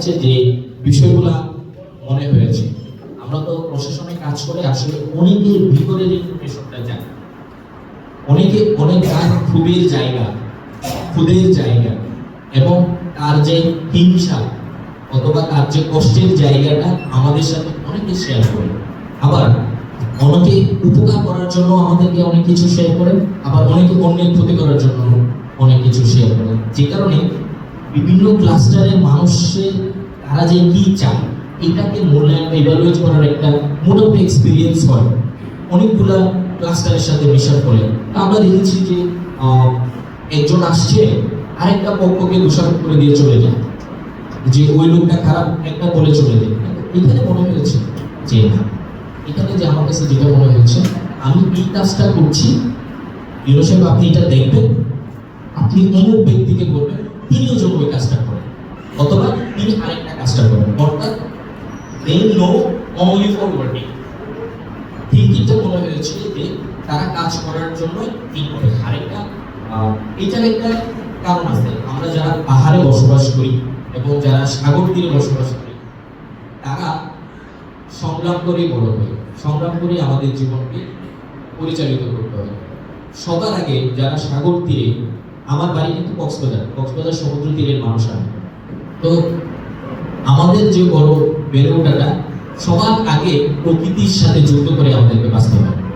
কাছে যে বিষয়গুলা মনে হয়েছে। আমরা তো প্রশাসনে কাজ করে আসলে অনেকের ভিতরে যে ইনফরমেশনটা জানি। অনেকে, অনেক কাজ খুবের জায়গা খুদের জায়গা এবং তার যে হিংসা অথবা তার যে কষ্টের জায়গাটা আমাদের সাথে অনেকে শেয়ার করে। আবার অনেকে উপকার করার জন্য আমাদেরকে অনেক কিছু শেয়ার করে, আবার অনেকে অন্যের ক্ষতি করার জন্য অনেক কিছু শেয়ার করে। যে কারণে বিভিন্ন ক্লাস্টারের মানুষের, তারা যে কি চায়, এটাকে মূল্যায়ন ইভালুয়েট করার একটা মোটামুটি এক্সপিরিয়েন্স হয়। অনেকগুলা ক্লাস্টারের সাথে মেশার তা আমরা দেখেছি যে একজন আসছে, আরেকটা পক্ষকে দোষারোপ করে দিয়ে চলে যায়। যে ওই লোকটা খারাপ, একটা বলে চলে যায়। এখানে মনে হয়েছে যে, না, এখানে যে আমার কাছে যেটা মনে হয়েছে, আমি এই কাজটা করছি। সাহেব, আপনি এটা দেখবেন। আপনি অমুক ব্যক্তিকে বলবেন তিনিও যেন ওই কাজটা করেন অথবা তিনি কাজটা করেন। অর্থাৎ they know only for working থিঙ্কিংটা মনে হয়েছে যে তারা কাজ করার জন্য ঠিক করে। আরেকটা এটার একটা কারণ আছে। আমরা যারা পাহাড়ে বসবাস করি এবং যারা সাগর তীরে বসবাস করি, তারা সংগ্রাম করেই বড় হই সংগ্রাম করে আমাদের জীবনকে পরিচালিত করতে হবে সবার আগে যারা সাগর তীরে, আমার বাড়ি কিন্তু কক্সবাজার। কক্সবাজার সমুদ্র তীরের মানুষ আমি। তো আমাদের যে বড় বেড়ে ওঠাটা সবার আগে প্রকৃতির সাথে যুক্ত করে আমাদেরকে বাঁচতে হবে।